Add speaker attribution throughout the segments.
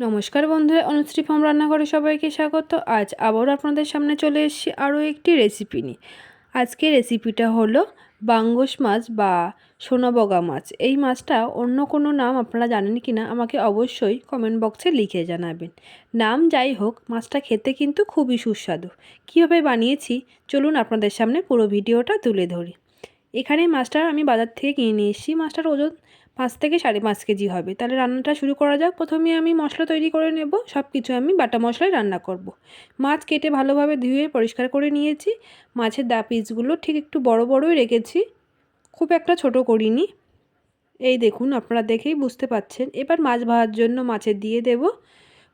Speaker 1: নমস্কার বন্ধুরা, অনুশ্রী ফার্ম রান্নাঘরে সবাইকে স্বাগত। আজ আবারও আপনাদের সামনে চলে এসেছি আরও একটি রেসিপি নিয়ে। আজকে রেসিপিটা হলো বাঙ্গস মাছ বা সোনাবগা মাছ। এই মাছটা অন্য কোনো নাম আপনারা জানেন কি না, আমাকে অবশ্যই কমেন্ট বক্সে লিখে জানাবেন। নাম যাই হোক, মাছটা খেতে কিন্তু খুবই সুস্বাদু। কীভাবে বানিয়েছি, চলুন আপনাদের সামনে পুরো ভিডিওটা তুলে ধরি। এখানে মাছটা আমি বাজার থেকে কিনে নিয়ে এসেছি। মাছটার ওজন পাঁচ থেকে সাড়ে পাঁচ কেজি হবে। তাহলে রান্নাটা শুরু করা যাক। প্রথমে আমি মশলা তৈরি করে নেব। সব কিছু আমি বাটা মশলায় রান্না করব। মাছ কেটে ভালোভাবে ধুয়ে পরিষ্কার করে নিয়েছি। মাছের দা পিসগুলো ঠিক একটু বড় বড়ই রেখেছি। খুব একটা ছোট করিনি। এই দেখুন, আপনারা দেখেই বুঝতে পাচ্ছেন। এবার মাছ ভাজার জন্য মাছের দিয়ে দেব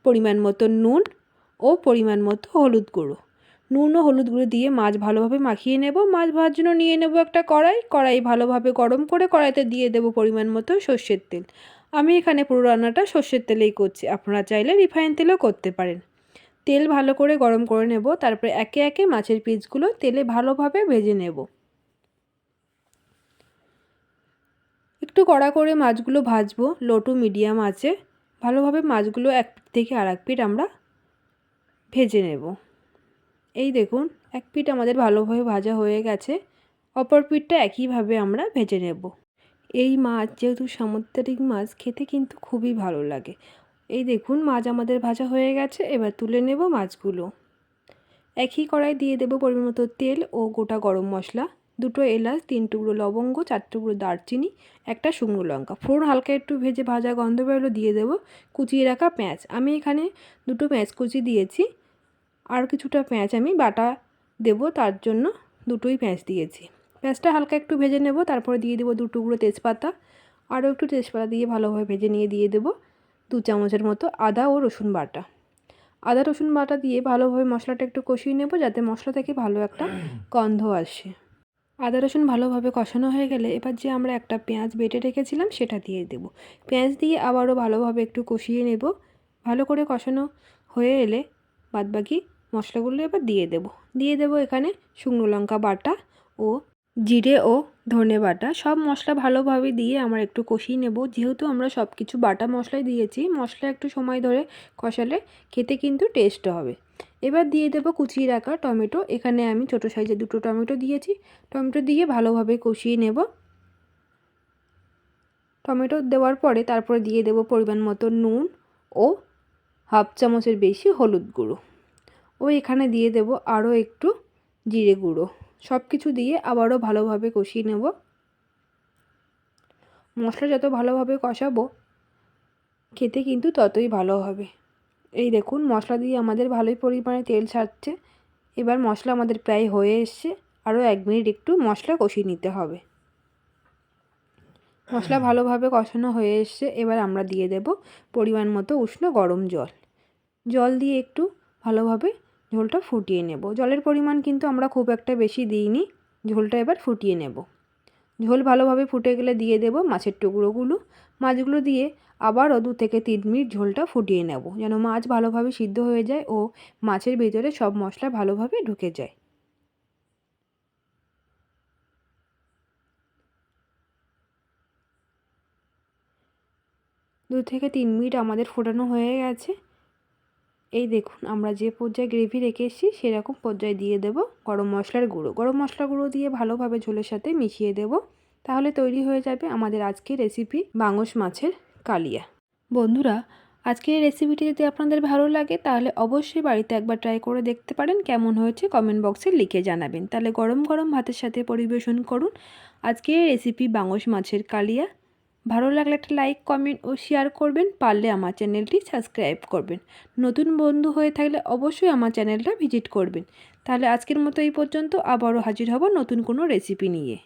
Speaker 1: পরিমাণ মতো নুন ও পরিমাণ মতো হলুদ গুঁড়ো। নুন ও হলুদ গুঁড়ো দিয়ে মাছ ভালোভাবে মাখিয়ে নেব। মাছ ভাজার জন্য নিয়ে নেব একটা কড়াই। কড়াই ভালোভাবে গরম করে কড়াইতে দিয়ে দেব পরিমাণ মতো সর্ষের তেল। আমি এখানে পুরো রান্নাটা সর্ষের তেলেই করছি। আপনারা চাইলে রিফাইন তেলও করতে পারেন। তেল ভালো করে গরম করে নেব। তারপরে একে একে মাছের পিসগুলো তেলে ভালোভাবে ভেজে নেব। একটু কড়া করে মাছগুলো ভাজবো। লো টু মিডিয়াম আছে। ভালোভাবে মাছগুলো এক পিঠ থেকে আর এক পিঠ আমরা ভেজে নেব। এই দেখুন, এক পিঠ আমাদের ভালোভাবে ভাজা হয়ে গেছে, অপর পিঠটা একইভাবে আমরা ভেজে নেব। এই মাছ, যেহেতু সামুদ্রিক মাছ, খেতে কিন্তু খুবই ভালো লাগে। এই দেখুন, মাছ আমাদের ভাজা হয়ে গেছে, এবার তুলে নেব মাছগুলো। একই কড়াই দিয়ে দেব পরিমাণ মতো তেল ও গোটা গরম মশলা, দুটো এলাচ, তিন টুকরো লবঙ্গ, চার টুকরো দারচিনি, একটা শুকনো লঙ্কা। ফোড়ন হালকা একটু ভেজে ভাজা গন্ধ বেরোলো, দিয়ে দেবো কুচিয়ে রাখা পেঁয়াজ। আমি এখানে দুটো পেঁয়াজ কুচি দিয়েছি আর কিছুটা পেঁয়াজ আমি বাটা দেব, তার জন্য দুটোই পেঁয়াজ দিয়েছি। পেঁয়াজটা হালকা একটু ভেজে নেব, তারপরে দিয়ে দেবো দু টুকরো তেজপাতা। আরও একটু তেজপাতা দিয়ে ভালোভাবে ভেজে নিয়ে দিয়ে দেবো দু চামচের মতো আদা ও রসুন বাটা। আদা রসুন বাটা দিয়ে ভালোভাবে মশলাটা একটু কষিয়ে নেব, যাতে মশলা থেকে ভালো একটা গন্ধ আসে। আদা রসুন ভালোভাবে কষানো হয়ে গেলে এবার যে আমরা একটা পেঁয়াজ বেটে রেখেছিলাম, সেটা দিয়ে দেব। পেঁয়াজ দিয়ে আবারও ভালোভাবে একটু কষিয়ে নেব। ভালো করে কষানো হয়ে এলে বাদবাকি মশলাগুলো এবার দিয়ে দেব। দিয়ে দেব এখানে শুকনো লঙ্কা বাটা ও জিরে ও ধনে বাটা। সব মশলা ভালোভাবে দিয়ে আমরা একটু কষিয়ে নেব। যেহেতু আমরা সব কিছু বাটা মশলাই দিয়েছি, মশলা একটু সময় ধরে কষালে খেতে কিন্তু টেস্ট হবে। এবার দিয়ে দেবো কুচিয়ে রাখা টমেটো। এখানে আমি ছোটো সাইজে দুটো টমেটো দিয়েছি। টমেটো দিয়ে ভালোভাবে কষিয়ে নেব। টমেটো দেওয়ার পরে তারপরে দিয়ে দেব পরিমাণ মতো নুন ও হাফ চামচের বেশি হলুদ গুঁড়ো। ও এখানে দিয়ে দেব আরও একটু জিরে গুঁড়ো। সব কিছু দিয়ে আবারও ভালোভাবে কষিয়ে নেব। মশলা যত ভালোভাবে কষাবো, খেতে কিন্তু ততই ভালো হবে। এই দেখুন, মশলা দিয়ে আমাদের ভালোই পরিমাণে তেল ছাড়ছে। এবার মশলা আমাদের প্রায় হয়ে এসছে, আরও এক মিনিট একটু মশলা কষিয়ে নিতে হবে। মশলা ভালোভাবে কষানো হয়ে এসছে, এবার আমরা দিয়ে দেব পরিমাণ মতো উষ্ণ গরম জল। জল দিয়ে একটু ভালোভাবে ঝোলটা ফুটিয়ে নেব। জলের পরিমাণ কিন্তু আমরা খুব একটা বেশি দিইনি। ঝোলটা এবার ফুটিয়ে নেব। ঝোল ভালোভাবে ফুটে গেলে দিয়ে দেব মাছের টুকরোগুলো। মাছগুলো দিয়ে আবারও দু থেকে তিন মিনিট ঝোলটা ফুটিয়ে নেব যেন মাছ ভালোভাবে সিদ্ধ হয়ে যায় ও মাছের ভিতরে সব মশলা ভালোভাবে ঢুকে যায়। দু থেকে তিন মিনিট আমাদের ফোটানো হয়ে গেছে। এই দেখুন, আমরা যে পর্যায়ে গ্রেভি রেখে এসেছি, সেরকম পর্যায়ে দিয়ে দেব গরম মশলার গুঁড়ো। গরম মশলা গুঁড়ো দিয়ে ভালোভাবে ঝোলের সাথে মিশিয়ে দেব। তাহলে তৈরি হয়ে যাবে আমাদের আজকের রেসিপি বাংস মাছের কালিয়া। বন্ধুরা, আজকের রেসিপিটি যদি আপনাদের ভালো লাগে, তাহলে অবশ্যই বাড়িতে একবার ট্রাই করে দেখতে পারেন কেমন হয়েছে। কমেন্ট বক্সে লিখে জানাবেন। তাহলে গরম গরম ভাতের সাথে পরিবেশন করুন আজকের রেসিপি বাংস মাছের কালিয়া। ভালো লাগলে একটা লাইক কমেন্ট ও শেয়ার করবেন। পারলে আমার চ্যানেলটি সাবস্ক্রাইব করবেন। নতুন বন্ধু হয়ে থাকলে অবশ্যই আমার চ্যানেলটা ভিজিট করবেন। তাহলে আজকের মতো এই পর্যন্ত আবারও হাজির হব নতুন কোনো রেসিপি নিয়ে।